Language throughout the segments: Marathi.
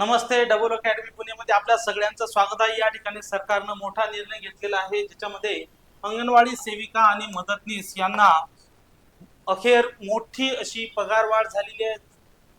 नमस्ते डबल अकॅडमी पुणेमध्ये आपल्या सगळ्यांचं स्वागत आहे. या ठिकाणी सरकारनं मोठा निर्णय घेतलेला आहे ज्याच्यामध्ये अंगणवाडी सेविका आणि मदतनीस यांना अखेर मोठी अशी पगारवाढ झालेली आहे.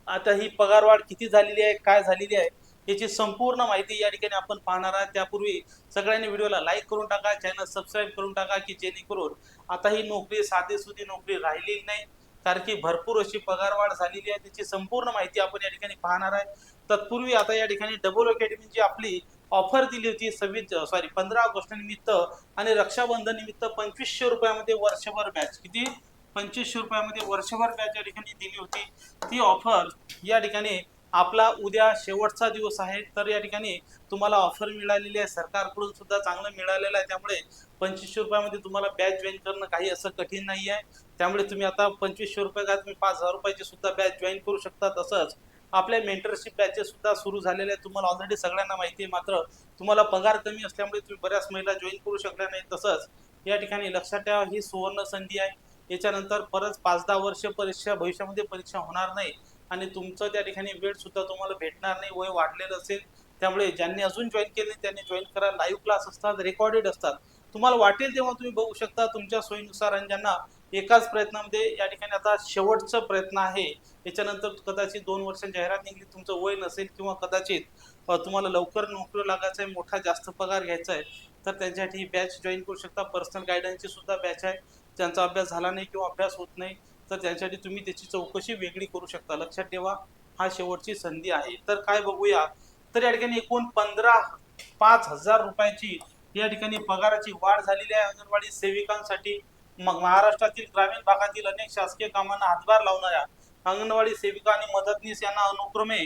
आता ही पगारवाढ किती झालेली आहे काय झालेली आहे याची संपूर्ण माहिती या ठिकाणी आपण पाहणार आहात. त्यापूर्वी सगळ्यांनी व्हिडिओला लाईक करून टाका चॅनल सबस्क्राईब करून टाका की जेणेकरून आता ही नोकरी साधीसुधी नोकरी राहिलेली नाही. कारण की भरपूर अशी पगारवाढ झालेली आहे. त्याची संपूर्ण माहिती आपण या ठिकाणी पाहणार आहे. तत्पूर्वी आता या ठिकाणी डबल अकॅडमीची आपली ऑफर दिली होती सव्वीस सॉरी पंधरा ऑगस्ट निमित्त आणि रक्षाबंधन निमित्त पंचवीसशे रुपयामध्ये वर्षभर बॅच किती? पंचवीसशे रुपयामध्ये वर्षभर बॅच या ठिकाणी दिली होती. ती ऑफर या ठिकाणी आपला उद्या शेवटचा दिवस आहे तर या ठिकाणी तुम्हाला ऑफर मिळालेली आहे. सरकारकडून सुद्धा चांगलं मिळालेलं आहे. त्यामुळे पंचवीसशे रुपयामध्ये तुम्हाला बॅच जॉईन करणं काही असं कठीण नाही आहे. त्यामुळे तुम्ही आता पंचवीसशे रुपये का तुम्ही पाच हजार रुपयाची सुद्धा बॅच जॉईन करू शकता. तसंच आपल्या मेंटरशिप बॅचेस सुद्धा सुरू झालेले आहेत. तुम्हाला ऑलरेडी सगळ्यांना माहिती आहे. मात्र तुम्हाला पगार कमी असल्यामुळे तुम्ही बऱ्याच महिला जॉईन करू शकल्या नाही तसंच या ठिकाणी लक्षात ठेवा ही सुवर्ण संधी आहे. याच्यानंतर परत पाच दहा वर्ष परीक्षा भविष्यामध्ये परीक्षा होणार नाही. आणि तुमचं त्या ठिकाणी वेळ सुद्धा तुम्हाला भेटणार नाही वय वाढलेलं असेल त्यामुळे ज्यांनी अजून जॉईन केले त्यांनी जॉईन करा. लाईव्ह क्लास असतात रेकॉर्डेड असतात. तुम्हाला वाटेल तेव्हा तुम्ही बघू शकता तुमच्या सोयीनुसार आणि ज्यांना एकाच प्रयत्नामध्ये या ठिकाणी आता शेवटचा प्रयत्न आहे याच्यानंतर कदाचित दोन वर्ष जाहिरात निघली तुमचं वय नसेल किंवा कदाचित तुम्हाला लवकर नोकरी लागायचं आहे मोठा जास्त पगार घ्यायचा आहे तर त्यांच्यासाठी ही बॅच जॉईन करू शकता. पर्सनल गायडन्सची सुद्धा बॅच आहे. ज्यांचा अभ्यास झाला नाही किंवा अभ्यास होत नाही तर त्यांच्यासाठी तुम्ही त्याची चौकशी वेगळी करू शकता. लक्षात ठेवा हा शेवटची संधी आहे. तर काय बघूया तर या ठिकाणी एकूण पंधरा पाच हजार रुपयाची या ठिकाणी पगाराची वाढ झालेली आहे अंगणवाडी सेविकांसाठी. मग महाराष्ट्रातील ग्रामीण भागातील अनेक शासकीय कामांना हातभार लावणाऱ्या अंगणवाडी सेविका आणि मदतनीस यांना अनुक्रमे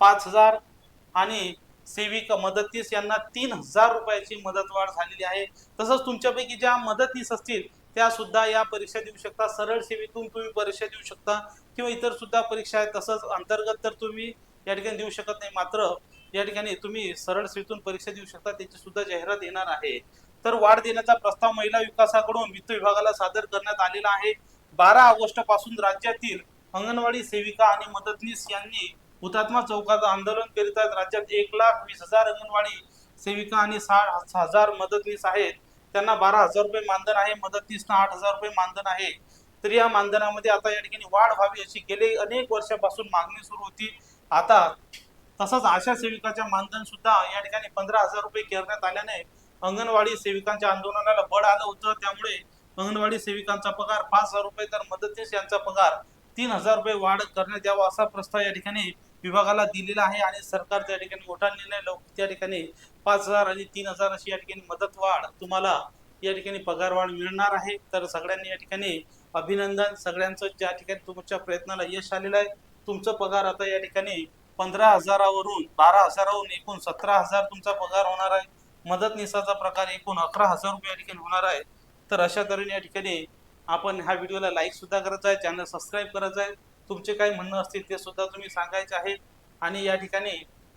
पाच हजार आणि सेविका मदतनीस यांना तीन हजार रुपयाची मदत वाढ झालेली आहे. तसंच तुमच्यापैकी ज्या मदतनीस असतील त्या सुद्धा या परीक्षा देऊ शकता. सरळ सेवेतून तुम्ही परीक्षा देऊ शकता. किंवा इतर सुद्धा परीक्षा आहेत. तसंच अंतर्गत तर तुम्ही या ठिकाणी देऊ शकत नाही. मात्र या ठिकाणी तुम्ही सरळ सेवेतून परीक्षा देऊ शकता. त्याची सुद्धा जाहिरात येणार आहे. तर वाढ देण्याचा प्रस्ताव महिला विकासाकडून वित्त विभागाला सादर करण्यात आलेला आहे. बारा ऑगस्टपासून राज्यातील अंगणवाडी सेविका आणि मदतनीस यांनी हुतात्मा चौकात आंदोलन करीत आहेत. राज्यात एक लाख वीस हजार अंगणवाडी सेविका आणि सहा हजार मदतनीस आहेत. त्यांना बारा हजार रुपये मानधन आहे मदतनीसना आठ हजार रुपये मानधन आहे. तर या मानधनामध्ये आता या ठिकाणी वाढ व्हावी अशी गेले अनेक वर्षापासून मागणी सुरू होती. आता तसंच आशा सेविकाच्या मानधन सुद्धा या ठिकाणी पंधरा हजार रुपये करण्यात आल्याने अंगणवाडी सेविकांच्या आंदोलनाला बळ आलं होतं. त्यामुळे अंगणवाडी सेविकांचा पगार पाच हजार रुपये तर मदतनीस यांचा पगार तीन हजार रुपये वाढ करण्यात यावा असा प्रस्ताव या ठिकाणी विभागाला दिलेला आहे आणि सरकार त्या ठिकाणी मोठा निर्णय लवकर त्या ठिकाणी पाच हजार आणि तीन हजार अशी या ठिकाणी मदत वाढ तुम्हाला या ठिकाणी पगार वाढ मिळणार आहे. तर सगळ्यांनी या ठिकाणी अभिनंदन. सगळ्यांचं ज्या ठिकाणी तुमच्या प्रयत्नाला यश आलेलं आहे तुमचं पगार आता या ठिकाणी पंधरा हजारावरून बारा हजारावरून एकूण सतरा हजार तुमचा पगार होणार आहे. मदतनीसाचा प्रकार एकूण अकरा हजार रुपये या ठिकाणी होणार आहे. तर अशा तऱ्हेने या ठिकाणी आपण ह्या व्हिडिओला लाईक सुद्धा करायचा आहे चॅनल सबस्क्राईब करायचं आहे तुमचे काही म्हणणं असतील ते सुद्धा तुम्ही सांगायचे आहे. आणि या ठिकाणी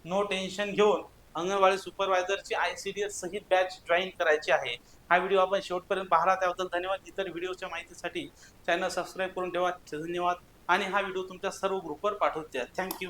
नो टेन्शन घेऊन अंगणवाडी सुपरवायझरची आय सी डी एस सहित बॅच जॉईन करायची आहे. हा व्हिडिओ आपण शेवटपर्यंत पाहिला. त्याबद्दल धन्यवाद. इतर व्हिडिओच्या माहितीसाठी चॅनल सबस्क्राईब करून ठेवा. धन्यवाद. आणि हा व्हिडिओ तुमच्या सर्व ग्रुपवर पाठवत द्या. थँक्यू